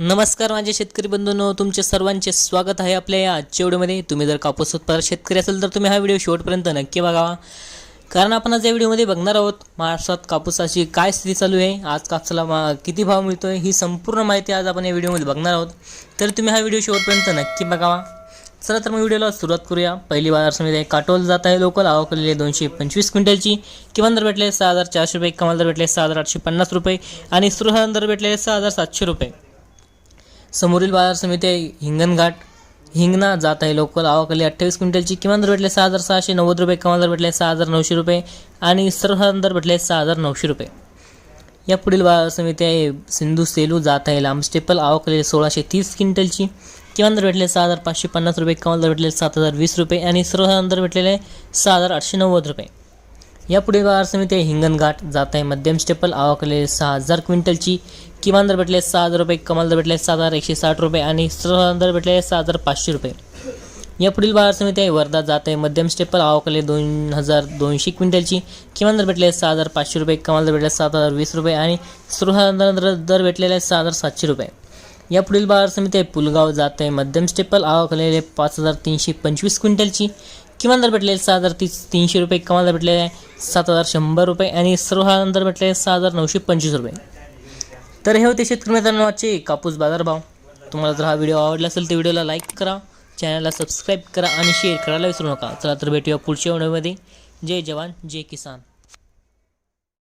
नमस्कार माझे शेतकरी बंधूंनो तुमचे सर्वांचे स्वागत आहे आपल्या या आजच्या व्हिडिओमध्ये. तुम्ही जर कापूस उत्पादक शेतकरी असेल तर तुम्ही हा व्हिडिओ शेवटपर्यंत नक्की बघावा कारण आपण आज या व्हिडिओमध्ये बघणार आहोत महाराष्ट्रात कापूसाची काय स्थिती चालू आहे आज कापसाला मा- किती भाव मिळतोय ही संपूर्ण माहिती आज आपण या व्हिडिओमध्ये बघणार आहोत. तर तुम्ही हा व्हिडिओ शेवटपर्यंत नक्की बघावा चला तर मग व्हिडिओला सुरुवात करूया. पहिली बाजार समिती आहे काटोल जात आहे लोकल. आवकलेले दोनशे पंचवीस क्विंटलची. किमान दर भेटले सहा हजार चारशे रुपये कमाल दर भेटले सहा हजार आठशे पन्नास रुपये आणि सुरहान दर भेटले सहा हजार सातशे रुपये. समोरील बाजार समिती आहे हिंगणघाट हिंगणा जात आहे लोकल आवकली अठ्ठावीस क्विंटलची किमान दर भेटले सहा हजार सहाशे नव्वद रुपये कमाल दर भेटले सहा हजार नऊशे रुपये आणि सर्वसाधारण दर भेटले सहा हजार नऊशे रुपये. या पुढील बाजार समिती आहे सिंधू सेलू जात आहे लांब स्टेपल आवकले सोळाशे तीस क्विंटलची किमान दर भेटले सहा हजार पाचशे पन्नास रुपये कमाल दर भेटले सात हजार वीस रुपये आणि सर्वसाधारण दर भेटलेले सहा हजार आठशे नव्वद रुपये. या पुढील बाजार समिती आहे हिंगणघाट जात आहे मध्यम स्टेपल आवकले सहा हजार क्विंटलची किमान दर भेटले सहा हजार रुपये कमाल दर भेटले सहा हजार एकशे साठ रुपये आणि सर्वसाधारण दर भेटले सहा हजार पाचशे रुपये. या पुढील बाजार समिती आहे वर्धा जात आहे मध्यम स्टेपल आवकले दोन हजार दोनशे क्विंटलची किमान दर भेटले सहा हजार पाचशे रुपये कमाल दर भेटले सात हजार वीस रुपये आणि सर्वसाधारण दर दर भेटलेले सहा हजार सातशे रुपये. या पुढील बाजार समिती आहे पुलगाव जात आहे मध्यम स्टेपल आवकलेले पाच हजार तीनशे पंचवीस क्विंटलची किमान दर भेटलेले सहा हजार तीस तीनशे रुपये कमाल दर भेटलेले आहे सात हजार शंभर रुपये आणि सर्वसाधारण दर भेटलेले सहा हजार नऊशे पंचवीस रुपये. तर हे होते शेतकरी मित्रांनो आजचे कापूस बाजारभाव तुम्हाला जर हा व्हिडिओ आवडला असेल तर व्हिडिओला लाईक करा चॅनलला सबस्क्राईब करा आणि शेअर करायला विसरू नका. चला तर भेटूया पुढच्या व्हिडिओमध्ये जय जवान जय किसान.